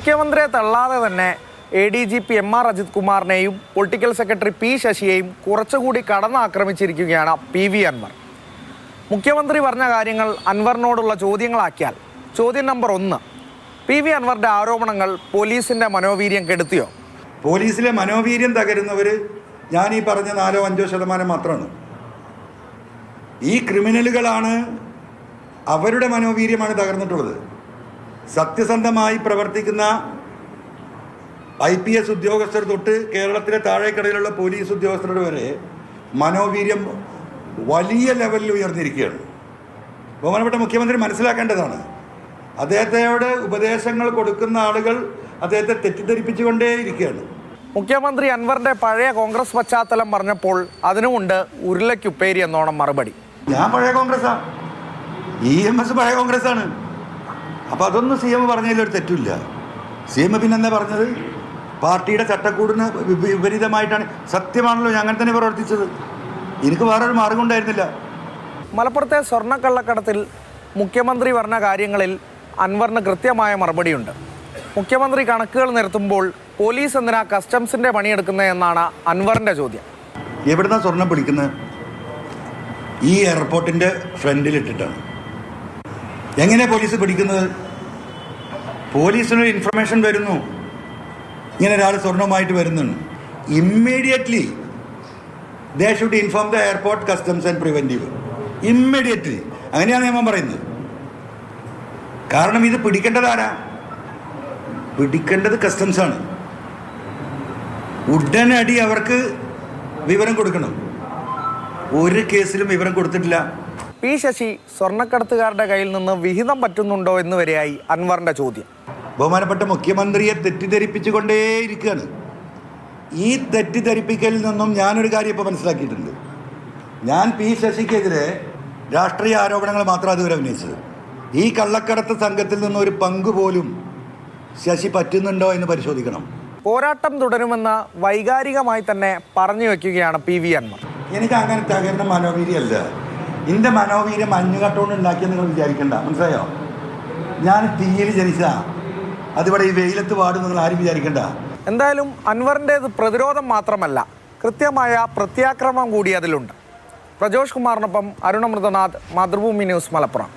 മുഖ്യമന്ത്രിയെ തള്ളാതെ തന്നെ A D G P M R Ajith കുമാറിനെയും political secretary P ശശിയെയും കുറച്ചുകൂടി കടന്നാക്രമിച്ചിരിക്കുകയാണ് പി വി അൻവർ. മുഖ്യമന്ത്രി പറഞ്ഞ കാര്യങ്ങൾ അൻവറിനോടുള്ള ചോദ്യങ്ങളാക്കിയാൽ ചോദ്യം നമ്പർ ഒന്ന് പി വി അൻവറിന്റെ ആരോപണങ്ങൾ പോലീസിന്റെ മനോവീര്യം കെടുത്തിയോ? പോലീസിലെ മനോവീര്യം തകരുന്നവർ ഞാൻ ഈ പറഞ്ഞ നാലോ അഞ്ചോ ശതമാനം മാത്രമാണ്. ഈ ക്രിമിനലുകളാണ് അവരുടെ മനോവീര്യമാണ് തകർന്നിട്ടുള്ളത്. സത്യസന്ധമായി പ്രവർത്തിക്കുന്ന ഐ പി എസ് ഉദ്യോഗസ്ഥർ തൊട്ട് കേരളത്തിലെ താഴേക്കടയിലുള്ള പോലീസ് ഉദ്യോഗസ്ഥരുടെ വരെ മനോവീര്യം വലിയ ലെവലിൽ ഉയർന്നിരിക്കുകയാണ്. ബഹുമാനപ്പെട്ട മുഖ്യമന്ത്രി മനസ്സിലാക്കേണ്ടതാണ്. അദ്ദേഹത്തോട് ഉപദേശങ്ങൾ കൊടുക്കുന്ന ആളുകൾ അദ്ദേഹത്തെ തെറ്റിദ്ധരിപ്പിച്ചുകൊണ്ടേയിരിക്കുകയാണ്. മുഖ്യമന്ത്രി അൻവറിന്റെ പഴയ കോൺഗ്രസ് പശ്ചാത്തലം പറഞ്ഞപ്പോൾ അതിനുമുണ്ട് ഉരുളയ്ക്കുപ്പേരി എന്നോണം മറുപടി. ഞാൻ പഴയ കോൺഗ്രസ്സാ ഇ എം എസ് പഴയ കോൺഗ്രസ്സാണ് അപ്പോൾ അതൊന്നും സി എം പറഞ്ഞതിലൊരു തെറ്റില്ല സി എം പിന്നെ എന്താ പറഞ്ഞത്? പാർട്ടിയുടെ ചട്ടക്കൂടിന് വിപരീതമായിട്ടാണ്. സത്യമാണല്ലോ ഞാൻ അങ്ങനെ തന്നെ പ്രവർത്തിച്ചത്. എനിക്ക് വേറൊരു മാർഗം ഉണ്ടായിരുന്നില്ല. മലപ്പുറത്തെ സ്വർണക്കള്ളക്കടത്തിൽ മുഖ്യമന്ത്രി പറഞ്ഞ കാര്യങ്ങളിൽ അൻവറിന് കൃത്യമായ മറുപടിയുണ്ട്. മുഖ്യമന്ത്രി കണക്കുകൾ നിരത്തുമ്പോൾ പോലീസ് എന്തിനാ കസ്റ്റംസിന്റെ പണിയെടുക്കുന്നത് എന്നാണ് അൻവറിന്റെ ചോദ്യം. എവിടുന്നാ സ്വർണം പിടിക്കുന്നത്? ഈ എയർപോർട്ടിന്റെ ഫ്രണ്ടിലിട്ടിട്ടാണ്. എങ്ങനെ പോലീസ് പിടിക്കുന്നത്? പോലീസിനൊരു ഇൻഫർമേഷൻ വരുന്നു. ഇങ്ങനെ ഒരാൾ സ്വർണവുമായിട്ട് വരുന്നുണ്ട്. Immediately they should inform the airport customs and preventive immediately അങ്ങനെയാണ് നിയമം പറയുന്നത്. കാരണം ഇത് പിടിക്കേണ്ടത് ആരാ? പിടിക്കേണ്ടത് കസ്റ്റംസ് ആണ്. ഉടനടി അവർക്ക് വിവരം കൊടുക്കണം. ഒരു കേസിലും വിവരം കൊടുത്തിട്ടില്ല. പി ശശി സ്വർണക്കടത്തുകാരുടെ കയ്യിൽ നിന്ന് വിഹിതം പറ്റുന്നുണ്ടോ എന്ന് വരെയായി അൻവറിന്റെ ചോദ്യം. ബഹുമാനപ്പെട്ട മുഖ്യമന്ത്രിയെ തെറ്റിദ്ധരിപ്പിച്ചുകൊണ്ടേയിരിക്കുകയാണ്. ഈ തെറ്റിദ്ധരിപ്പിക്കലിൽ നിന്നും ഞാനൊരു കാര്യം ഇപ്പോൾ മനസ്സിലാക്കിയിട്ടുണ്ട്. ഞാൻ പി ശശിക്കെതിരെ രാഷ്ട്രീയ ആരോപണങ്ങൾ മാത്രം അതുവരെ ഉന്നയിച്ചത്. ഈ കള്ളക്കടത്ത് സംഘത്തിൽ നിന്ന് ഒരു പങ്ക് പോലും ശശി പറ്റുന്നുണ്ടോ എന്ന് പരിശോധിക്കണം. പോരാട്ടം തുടരുമെന്ന് വൈകാരികമായി തന്നെ പറഞ്ഞു വെക്കുകയാണ് പി വി അൻവർ. എനിക്ക് അങ്ങനെ തകരുന്ന മനോവീര്യമല്ല. എന്റെ മനോവീര്യം മഞ്ഞുകട്ടുകൊണ്ട് ഉണ്ടാക്കിയെന്ന് നിങ്ങൾ വിചാരിക്കണ്ട. മനസ്സിലായോ? ഞാൻ തീയിൽ ജനിച്ച അതിവിടെ ഈ വെയിലത്ത് പാടും നിങ്ങൾ ആരും വിചാരിക്കണ്ട. എന്തായാലും അൻവറിന്റേത് പ്രതിരോധം മാത്രമല്ല കൃത്യമായ പ്രത്യാക്രമം കൂടി അതിലുണ്ട്. പ്രജോഷ് കുമാറിനൊപ്പം അരുണമൃതനാഥ് മാതൃഭൂമി ന്യൂസ് മലപ്പുറം.